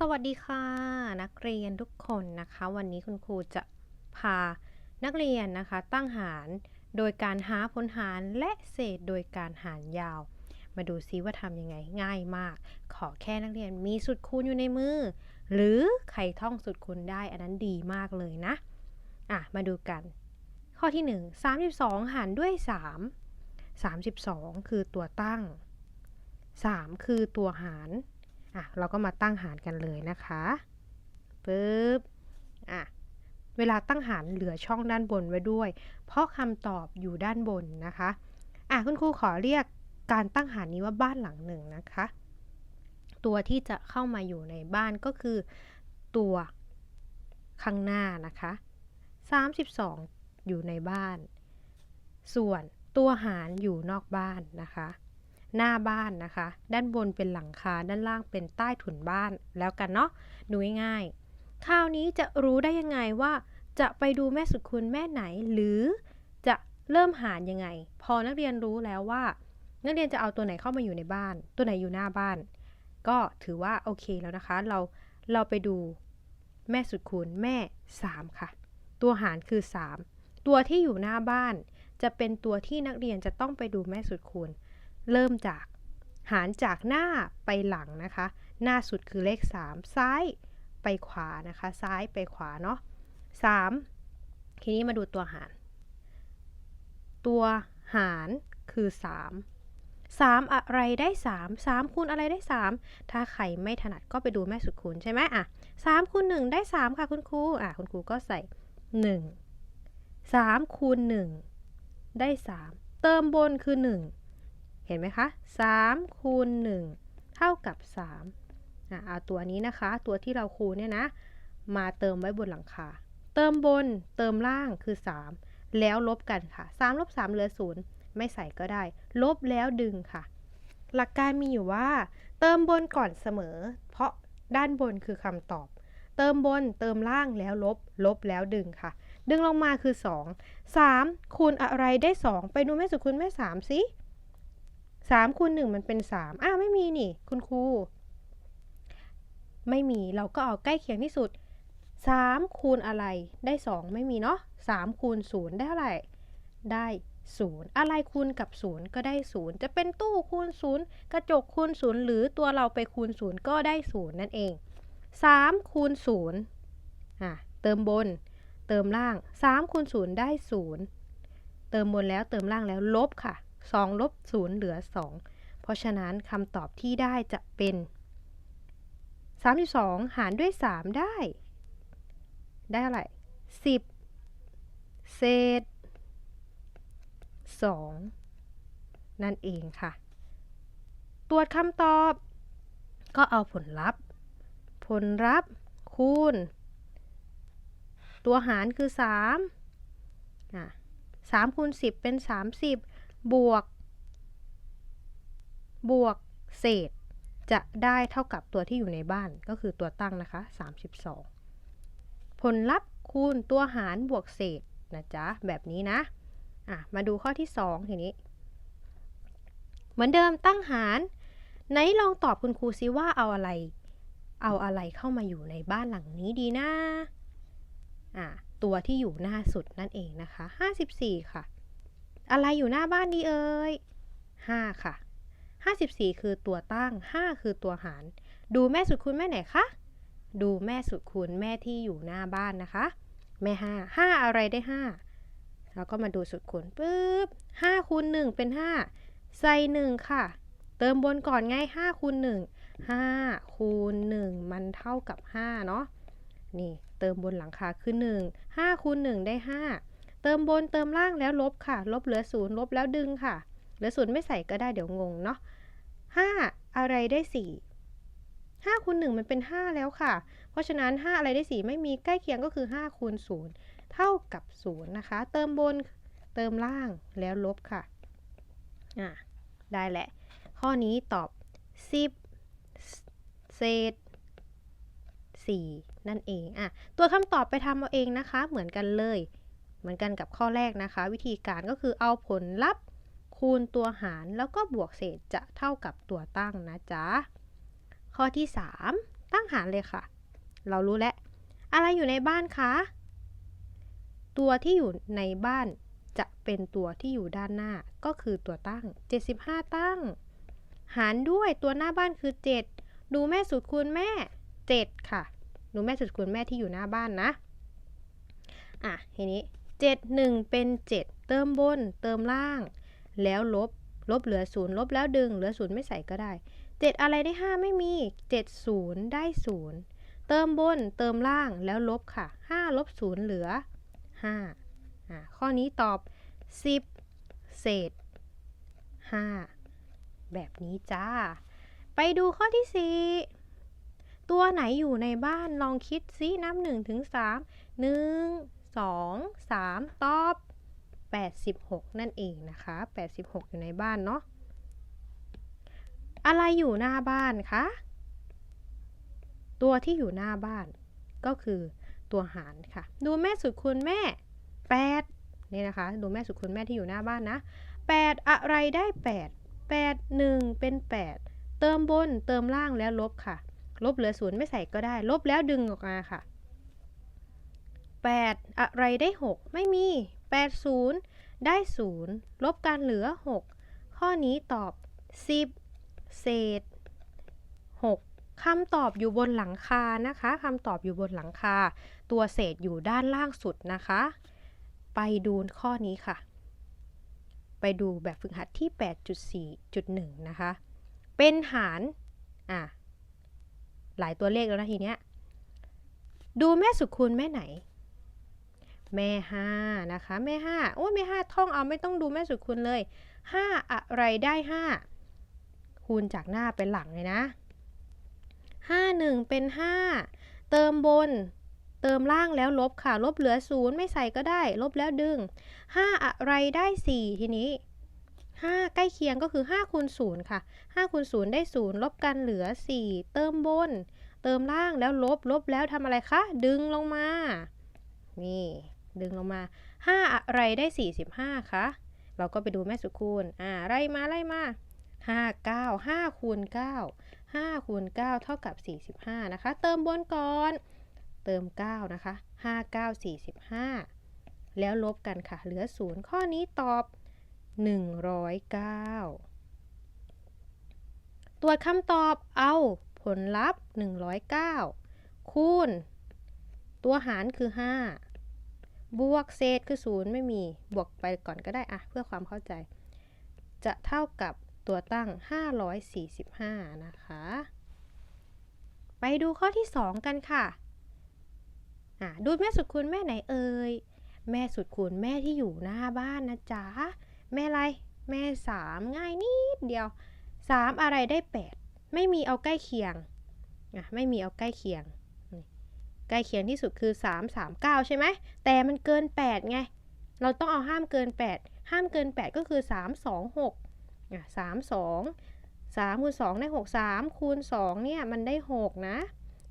สวัสดีค่ะ นักเรียนทุกคนนะคะ วันนี้คุณครูจะพานักเรียนนะคะ ตั้งหารโดยการหาผลหารและเศษโดยการหารยาว มาดูซิว่าทำยังไงง่ายมาก ขอแค่นักเรียนมีสุดคูณอยู่ในมือ หรือใครท่องสุดคูณได้อันนั้นดีมากเลยนะอะมาดูกัน ข้อที่ 1 32 หารด้วย 3 32 คือตัวตั้ง 3 คือตัวหาร อะเราก็มาตั้งหารกันเลยนะคะปึ๊บอะเวลาตั้งหารเหลือช่องด้านบนไว้ด้วย เพราะคำตอบอยู่ด้านบนนะคะอะคุณครูขอเรียกการตั้งหารนี้ว่าบ้านหลังหนึ่งนะคะ ตัวที่จะเข้ามาอยู่ในบ้านก็คือตัวข้างหน้านะคะ 32 อยู่ในบ้าน ส่วนตัวหารอยู่นอกบ้านนะคะ หน้าบ้านนะคะ ด้านบนเป็นหลังคา ด้านล่างเป็นใต้ถุนบ้านแล้วกันเนาะ ดูง่ายๆ คราวนี้จะรู้ได้ยังไงว่า จะไปดูแม่สุดคูณแม่ไหน หรือจะเริ่มหารยังไง พอนักเรียนรู้แล้วว่า นักเรียนจะเอาตัวไหนเข้ามาอยู่ในบ้าน ตัวไหนอยู่หน้าบ้าน ก็ถือว่าโอเคแล้วนะคะ เราเราไปดูแม่สุดคูณแม่ 3 ค่ะ ตัวหารคือ 3 ตัวที่อยู่หน้าบ้าน จะเป็นตัวที่นักเรียนจะต้องไปดูแม่สุดคูณ เริ่มจากหารจากหน้าไปหลังนะคะ หน้าสุดคือเลข 3 ซ้ายไปขวานะคะ ซ้ายไปขวาเนาะ3ทีนี้มาดูตัวหาร ตัวหารคือ 3 3 อะไรได้ 3 3คูณอะไรได้ 3 ถ้าใครไม่ถนัดก็ไปดูแม่สุดคูณใช่ไหมอะ3คูณ1ได้ 3 ค่ะคุณครูอะคุณครูก็ใส่ 1 3คูณ1ได้ 3 เติมบนคือ 1 เห็นไหมคะ3คูณ1เท่ากับ3อะเอาตัวนี้นะคะ ตัวที่เราคูณเนี่ยนะ มาเติมไว้บนหลังคา เติมบนเติมล่างคือ 3 แล้วลบกันค่ะ3ลบ3เหลือ 0 ไม่ใส่ก็ได้ ลบแล้วดึงค่ะ หลักการมีอยู่ว่า เติมบนก่อนเสมอ เพราะด้านบนคือคำตอบ เติมบนเติมล่างแล้วลบ ลบแล้วดึงค่ะ ดึงลงมาคือ 2 3คูณอะไรได้ 2 ไปดูแม่สุดคูณแม่ 3 สิ 3คูณ1มันเป็น 3อ้าวไม่มีนี่ คุณครู ไม่มีเราก็เอาใกล้เคียงที่สุด 3 คูณอะไรได้ 2 ไม่มีเนาะ3คูณ0ได้เท่าไหร่ ได้ 0 อะไรคูณกับ 0 ก็ได้ 0 จะเป็นตู้คูณ 0 กระจกคูณ 0 หรือตัวเราไปคูณ 0 ก็ได้ 0 นั่นเอง 3 คูณ0อะเติมบน เติมล่าง 3คูณ0ได้ 0 เติมบนแล้วเติมล่างแล้วลบค่ะ 2ลบ0เหลือ 2 เพราะฉะนั้นคำตอบที่ได้จะเป็น 32 หารด้วย 3 ได้ ได้เท่าไร10 เศษ 2 นั่นเองค่ะ ตรวจคำตอบ ก็เอาผลลัพธ์ ผลลัพธ์คูณ ตัวหารคือ3 3คูณ10 เป็น 30 บวก บวกเศษ จะได้เท่ากับตัวที่อยู่ในบ้านก็คือตัวตั้งนะคะ 32 ผลลัพธ์คูณตัวหารบวกเศษนะจ๊ะ แบบนี้นะ อะ มาดูข้อที่ 2 ทีนี้ เหมือนเดิมตั้งหาร ไหนลองตอบคุณครูซิว่าเอาอะไร เอาอะไรเข้ามาอยู่ในบ้านหลังนี้ดีนะ อะ ตัวที่อยู่หน้าสุดนั่นเองนะคะ 54 ค่ะ อะไรอยู่หน้าบ้านดีเอ่ย5ค่ะ54คือตัวตั้ง5คือตัวหาร ดูแม่สุดคูณแม่ไหนคะ ดูแม่สุดคูณแม่ที่อยู่หน้าบ้านนะคะ แม่5 5อะไรได้5แล้วก็มาดูสุดคูณปุ๊บ5คูณ1เป็น5ใส่1ค่ะ เติมบนก่อนไง5คูณ1 5คูณ1มันเท่ากับ5เนาะนี่เติมบนหลังคาคือ1 5คูณ1ได้5 เติมบนเติมล่างแล้วลบค่ะ ลบเหลือ0ลบแล้วดึงค่ะ เหลือ0ไม่ใส่ก็ได้เดี๋ยวงงเนาะ5อะไรได้4 5คูณ1มันเป็น5แล้วค่ะ เพราะฉะนั้น5อะไรได้4ไม่มีใกล้เคียงก็คือ5คูณ0เท่ากับ0นะคะ เติมบนเติมล่างแล้วลบค่ะอะได้แหละ ข้อนี้ตอบ10เศษ4นั่นเองอะตัวคำตอบไปทำเอาเองนะคะ เหมือนกันเลย เหมือนกันกับข้อแรกนะคะ วิธีการก็คือเอาผลลัพธ์ คูณตัวหารแล้วก็บวกเศษจะเท่ากับตัวตั้งนะจ๊ะ ข้อที่ 3 ตั้งหารเลยค่ะ เรารู้แล้ว อะไรอยู่ในบ้านคะ ตัวที่อยู่ในบ้านจะเป็นตัวที่อยู่ด้านหน้าก็คือตัวตั้ง 75 ตั้ง หารด้วยตัวหน้าบ้านคือ 7 ดูแม่สุดคูณแม่ 7 ค่ะ ดูแม่สุดคูณแม่ที่อยู่หน้าบ้านนะ อะทีนี้ 7 1 เป็น 7 เติมบน เติมล่าง แล้วลบ ลบเหลือ 0 ลบแล้วดึง เหลือ 0 ไม่ใส่ก็ได้ 7 อะไรได้ 5 ไม่มี 7 0 ได้ 0 เติมบน เติมล่าง แล้วลบค่ะ 5 ลบ 0 เหลือ 5อะข้อนี้ตอบ 10 เศษ 5 แบบนี้จ้า ไปดูข้อที่ 4ตัวไหนอยู่ในบ้านลองคิดซินับ1ถึง3 1 2 3 ตอบ 86 นั่นเองนะคะ 86 อยู่ในบ้านเนาะ อะไรอยู่หน้าบ้านคะ ตัวที่อยู่หน้าบ้านก็คือตัวหารค่ะ ดูแม่สุดคูณแม่ 8 นี่นะคะ ดูแม่สุดคูณแม่ที่อยู่หน้าบ้านนะ 8 อะไรได้ 8 8 1 เป็น 8 เติมบนเติมล่างแล้วลบค่ะ ลบเหลือศูนย์ไม่ใส่ก็ได้ ลบแล้วดึงออกมาค่ะ8 อะไรได้ 6 ไม่มี 8 0 ได้ 0 ลบกันเหลือ 6 ข้อนี้ตอบ 10 เศษ 6คำตอบอยู่บนหลังคานะคะคำตอบอยู่บนหลังคา ตัวเศษอยู่ด้านล่างสุดนะคะ ไปดูข้อนี้ค่ะ ไปดูแบบฝึกหัดที่ 8.4.1 นะคะ เป็นหารอะหลายตัวเลขแล้วนะทีเนี้ยดูแม่สุดคูณแม่ไหน แม่ห้านะคะ แม่ห้าโอ้แม่ห้าท่องเอาไม่ต้องดูแม่สุดคูณเลยห้าอะไรได้ห้าคูณจากหน้าเป็นหลังเลยนะห้าหนึ่งเป็นห้าเติมบน เติมล่างแล้วลบค่ะ ลบเหลือศูนย์ไม่ใส่ก็ได้ ลบแล้วดึงห้าอะไรได้สี่ทีนี้ห้าใกล้เคียงก็คือห้าคูณศูนย์ค่ะห้าคูณศูนย์ได้ศูนย์ลบกันเหลือสี่เติมบน เติมล่างแล้วลบลบแล้วทำอะไรคะ ดึงลงมา นี่ ดึงลงมา 5 อะไรได้ 45คะเราก็ไปดูแม่สุคูณอ่าไล่มาไล่มา5 9 5คูณ9 5คูณ9เท่ากับ 45 นะคะ เติมบนก่อน เติม 9 นะคะ 5 9 45 แล้วลบกันค่ะ เหลือ 0 ข้อนี้ตอบ 109 ตรวจคำตอบเอาผลลัพธ์ 109 คูณ ตัวหารคือ 5 บวกเศษคือ0ไม่มีบวกไปก่อนก็ได้อะเพื่อความเข้าใจ จะเท่ากับตัวตั้ง 545 นะคะ ไปดูข้อที่ 2 กันค่ะอะ ดูแม่สุดคูณแม่ไหนเอ่ย แม่สุดคูณแม่ที่อยู่หน้าบ้านนะจ๊ะ แม่อะไร แม่3ง่ายนิดเดียว3อะไรได้8ไม่มีเอาใกล้เคียงอะไม่มีเอาใกล้เคียง ใกล้เคียงที่สุดคือ 3 3 9 ใช่ไหม แต่มันเกิน 8 ไง เราต้องเอาห้ามเกิน 8 ห้ามเกิน 8 ก็คือ 3 2 6อะ3 2 3คูณ2ได้ 6 3คูณ2เนี่ยมันได้ 6 นะ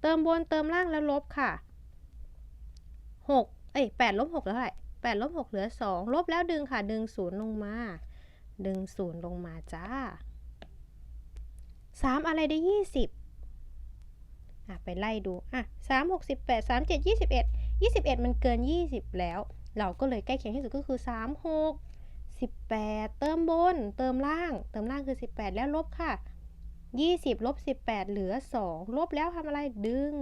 เติมบนเติมล่างแล้วลบค่ะ 6 เอ้ย8ลบ6แล้วเท่าไหร่8ลบ6เหลือ 2 ลบแล้วดึงค่ะ ดึง 0 ลงมา ดึง 0 ลงมาจ้า 3 อะไรได้ 20 อะไปไล่ดูอะ3 6 8 3 7 21 21มันเกิน20แล้ว เราก็เลยใกล้เคียงที่สุดก็คือ3 6 18เติมบน เติมล่าง เติมล่างคือ18แล้วลบค่ะ20ลบ18เหลือ2ลบแล้วทำอะไรดึง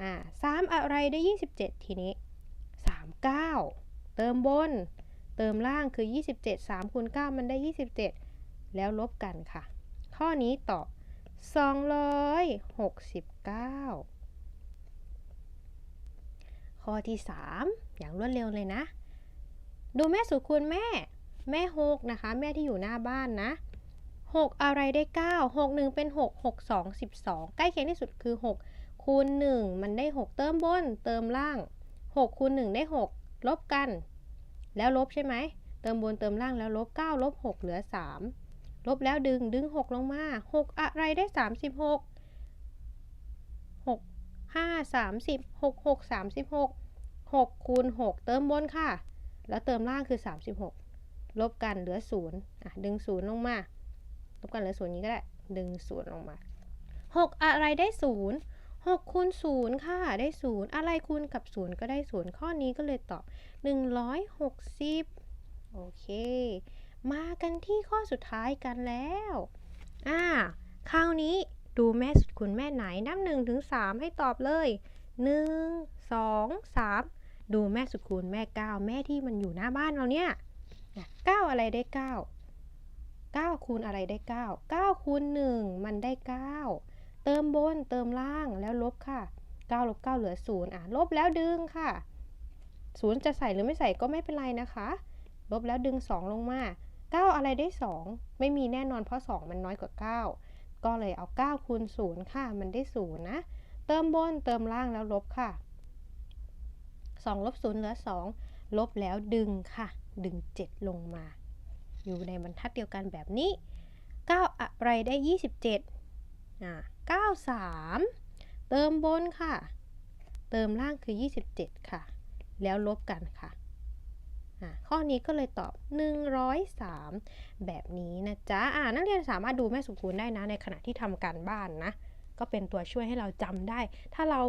อ่า3อะไรได้27ทีนี้39เติมบน เติมล่างคือ27 3คูณ9มันได้27แล้วลบกันค่ะ ข้อนี้ตอบ 269 ข้อที่ 3 อย่างรวดเร็วเลยนะ ดูแม่สุดคูณแม่ แม่6นะคะ แม่ที่อยู่หน้าบ้านนะ 6 อะไรได้ 9 6 1 เป็น 6 6 2 12 ใกล้เคียงที่สุดคือ 6 คูณ 1 มันได้ 6 เติมบน เติมล่าง 6 คูณ 1 ได้ 6 ลบกัน แล้วลบใช่ไหม เติมบนเติมล่างแล้วลบ 9 ลบ 6 เหลือ 3 ลบแล้วดึงดึง 6 ลงมา 6 อะไรได้ 36 6 5 30 6 6 36 6คูณ6เติมบนค่ะ แล้วเติมล่างคือ 36 ลบกันเหลือ 0 อะ ดึง 0 ลงมา ลบกันเหลือ 0 นี้ก็ได้ ดึง 0 ลงมา 6 อะไรได้ 0 6คูณ0ค่ะ ได้ 0 อะไรคูณกับ 0 ก็ได้ 0 ข้อนี้ก็เลยตอบ 160 โอเค มากันที่ข้อสุดท้ายกันแล้ว อ่า คราวนี้ดูแม่สุดคุณแม่ไหนนับ1ถึง3ให้ตอบเลย1 2 3ดูแม่สุดคูณแม่9แม่ที่มันอยู่หน้าบ้านเราเนี่ยอะ9อะไรได้9 9คูณอะไรได้9 9คูณ1มันได้9เติมบนเติมล่างแล้วลบค่ะ9ลบ9เหลือ0อะลบแล้วดึงค่ะ0จะใส่หรือไม่ใส่ก็ไม่เป็นไรนะคะ ลบแล้วดึง2ลงมา 9 อะไรได้ 2 ไม่มีแน่นอนเพราะ 2 มันน้อยกว่า 9 ก็เลยเอา9คูณ0ค่ะ มันได้ 0 นะ เติมบนเติมล่างแล้วลบค่ะ 2 ลบ 0 เหลือ 2 ลบแล้วดึงค่ะ ดึง 7 ลงมา อยู่ในบรรทัดเดียวกันแบบนี้ 9 อะไรได้ 27อ่า93 เติมบนค่ะ เติมล่างคือ 27 ค่ะ แล้วลบกันค่ะ ข้อนี้ก็เลยตอบ 103 แบบนี้นะจ๊ะอ่านักเรียนสามารถดูแม่สุคูณได้นะในขณะที่ทำการบ้านนะ ก็เป็นตัวช่วยให้เราจำได้ ถ้าเรา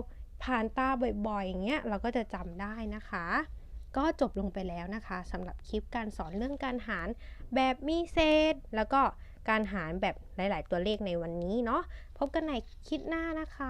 ผ่านตาบ่อยๆอย่างเงี้ยเราก็จะจำได้นะคะ ก็จบลงไปแล้วนะคะสำหรับคลิปการสอนเรื่องการหารแบบมีเศษ แล้วก็การหารแบบหลาย ๆ ตัวเลขในวันนี้เนาะพบกันในคลิปหน้านะคะ